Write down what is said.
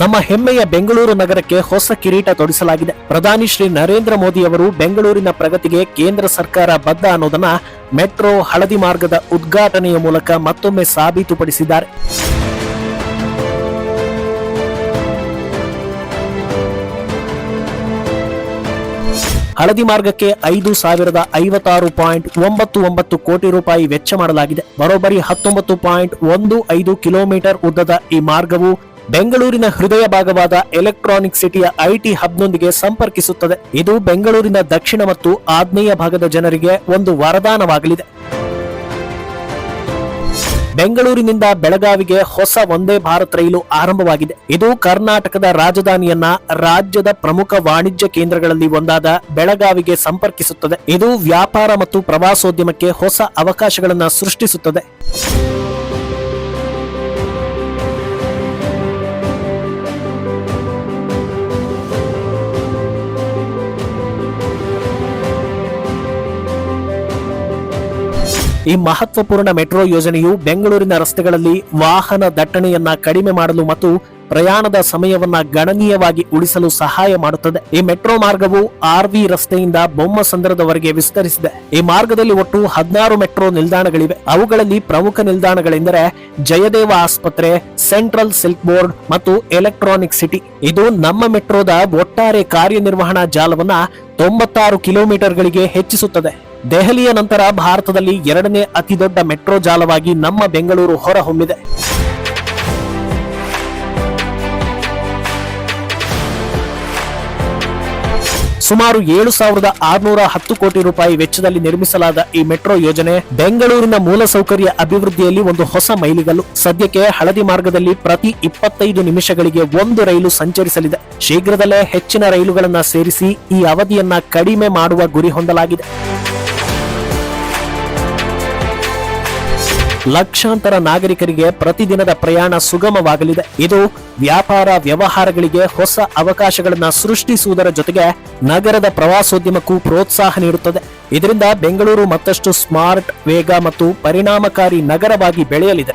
ನಮ್ಮ ಹೆಮ್ಮೆಯ ಬೆಂಗಳೂರು ನಗರಕ್ಕೆ ಹೊಸ ಕಿರೀಟ ತೊಡಿಸಲಾಗಿದೆ. ಪ್ರಧಾನಿ ಶ್ರೀ ನರೇಂದ್ರ ಮೋದಿ ಅವರು ಬೆಂಗಳೂರಿನ ಪ್ರಗತಿಗೆ ಕೇಂದ್ರ ಸರ್ಕಾರ ಬದ್ಧ ಅನ್ನೋದನ್ನ ಮೆಟ್ರೋ ಹಳದಿ ಮಾರ್ಗದ ಉದ್ಘಾಟನೆಯ ಮೂಲಕ ಮತ್ತೊಮ್ಮೆ ಸಾಬೀತುಪಡಿಸಿದ್ದಾರೆ. ಹಳದಿ ಮಾರ್ಗಕ್ಕೆ ಐದು ಸಾವಿರದ ಐವತ್ತಾರು ಪಾಯಿಂಟ್ ಒಂಬತ್ತು ಒಂಬತ್ತು ಕೋಟಿ ರೂಪಾಯಿ ವೆಚ್ಚ ಮಾಡಲಾಗಿದೆ. ಬರೋಬ್ಬರಿ ಹತ್ತೊಂಬತ್ತು ಪಾಯಿಂಟ್ ಒಂದು ಐದು ಕಿಲೋಮೀಟರ್ ಉದ್ದದ ಈ ಮಾರ್ಗವು ಬೆಂಗಳೂರಿನ ಹೃದಯ ಭಾಗವಾದ ಎಲೆಕ್ಟ್ರಾನಿಕ್ ಸಿಟಿಯ ಐಟಿ ಹಬ್ನೊಂದಿಗೆ ಸಂಪರ್ಕಿಸುತ್ತದೆ. ಇದು ಬೆಂಗಳೂರಿನ ದಕ್ಷಿಣ ಮತ್ತು ಆಗ್ನೇಯ ಭಾಗದ ಜನರಿಗೆ ಒಂದು ವರದಾನವಾಗಲಿದೆ. ಬೆಂಗಳೂರಿನಿಂದ ಬೆಳಗಾವಿಗೆ ಹೊಸ ಒಂದೇ ಭಾರತ್ ರೈಲು ಆರಂಭವಾಗಿದೆ. ಇದು ಕರ್ನಾಟಕದ ರಾಜಧಾನಿಯನ್ನ ರಾಜ್ಯದ ಪ್ರಮುಖ ವಾಣಿಜ್ಯ ಕೇಂದ್ರಗಳಲ್ಲಿ ಒಂದಾದ ಬೆಳಗಾವಿಗೆ ಸಂಪರ್ಕಿಸುತ್ತದೆ. ಇದು ವ್ಯಾಪಾರ ಮತ್ತು ಪ್ರವಾಸೋದ್ಯಮಕ್ಕೆ ಹೊಸ ಅವಕಾಶಗಳನ್ನು ಸೃಷ್ಟಿಸುತ್ತದೆ. ಈ ಮಹತ್ವಪೂರ್ಣ ಮೆಟ್ರೋ ಯೋಜನೆಯು ಬೆಂಗಳೂರಿನ ರಸ್ತೆಗಳಲ್ಲಿ ವಾಹನ ದಟ್ಟಣೆಯನ್ನ ಕಡಿಮೆ ಮಾಡಲು ಮತ್ತು ಪ್ರಯಾಣದ ಸಮಯವನ್ನ ಗಣನೀಯವಾಗಿ ಉಳಿಸಲು ಸಹಾಯ ಮಾಡುತ್ತದೆ. ಈ ಮೆಟ್ರೋ ಮಾರ್ಗವು ಆರ್ ವಿ ರಸ್ತೆಯಿಂದ ಬೊಮ್ಮಸಂದ್ರದವರೆಗೆ ವಿಸ್ತರಿಸಿದೆ. ಈ ಮಾರ್ಗದಲ್ಲಿ ಒಟ್ಟು ಹದಿನಾರು ಮೆಟ್ರೋ ನಿಲ್ದಾಣಗಳಿವೆ. ಅವುಗಳಲ್ಲಿ ಪ್ರಮುಖ ನಿಲ್ದಾಣಗಳೆಂದರೆ ಜಯದೇವ ಆಸ್ಪತ್ರೆ, ಸೆಂಟ್ರಲ್ ಸಿಲ್ಕ್ ಬೋರ್ಡ್ ಮತ್ತು ಎಲೆಕ್ಟ್ರಾನಿಕ್ ಸಿಟಿ. ಇದು ನಮ್ಮ ಮೆಟ್ರೋದ ಒಟ್ಟಾರೆ ಕಾರ್ಯನಿರ್ವಹಣಾ ಜಾಲವನ್ನ ತೊಂಬತ್ತಾರು ಕಿಲೋಮೀಟರ್ಗಳಿಗೆ ಹೆಚ್ಚಿಸುತ್ತದೆ. ದೆಹಲಿಯ ನಂತರ ಭಾರತದಲ್ಲಿ ಎರಡನೇ ಅತಿದೊಡ್ಡ ಮೆಟ್ರೋ ಜಾಲವಾಗಿ ನಮ್ಮ ಬೆಂಗಳೂರು ಹೊರಹೊಮ್ಮಿದೆ. ಸುಮಾರು ಏಳು ಸಾವಿರದ ಆರುನೂರ ಹತ್ತು ಕೋಟಿ ರೂಪಾಯಿ ವೆಚ್ಚದಲ್ಲಿ ನಿರ್ಮಿಸಲಾದ ಈ ಮೆಟ್ರೋ ಯೋಜನೆ ಬೆಂಗಳೂರಿನ ಮೂಲಸೌಕರ್ಯ ಅಭಿವೃದ್ಧಿಯಲ್ಲಿ ಒಂದು ಹೊಸ ಮೈಲಿಗಲ್ಲು. ಸದ್ಯಕ್ಕೆ ಹಳದಿ ಮಾರ್ಗದಲ್ಲಿ ಪ್ರತಿ ಇಪ್ಪತ್ತೈದು ನಿಮಿಷಗಳಿಗೆ ಒಂದು ರೈಲು ಸಂಚರಿಸಲಿದೆ. ಶೀಘ್ರದಲ್ಲೇ ಹೆಚ್ಚಿನ ರೈಲುಗಳನ್ನು ಸೇರಿಸಿ ಈ ಅವಧಿಯನ್ನ ಕಡಿಮೆ ಮಾಡುವ ಗುರಿ ಹೊಂದಲಾಗಿದೆ. ಲಕ್ಷಾಂತರ ನಾಗರಿಕರಿಗೆ ಪ್ರತಿದಿನದ ಪ್ರಯಾಣ ಸುಗಮವಾಗಲಿದೆ. ಇದು ವ್ಯಾಪಾರ ವ್ಯವಹಾರಗಳಿಗೆ ಹೊಸ ಅವಕಾಶಗಳನ್ನು ಸೃಷ್ಟಿಸುವುದರ ಜೊತೆಗೆ ನಗರದ ಪ್ರವಾಸೋದ್ಯಮಕ್ಕೂ ಪ್ರೋತ್ಸಾಹ ನೀಡುತ್ತದೆ. ಇದರಿಂದ ಬೆಂಗಳೂರು ಮತ್ತಷ್ಟು ಸ್ಮಾರ್ಟ್ ವೇಗ ಮತ್ತು ಪರಿಣಾಮಕಾರಿ ನಗರವಾಗಿ ಬೆಳೆಯಲಿದೆ.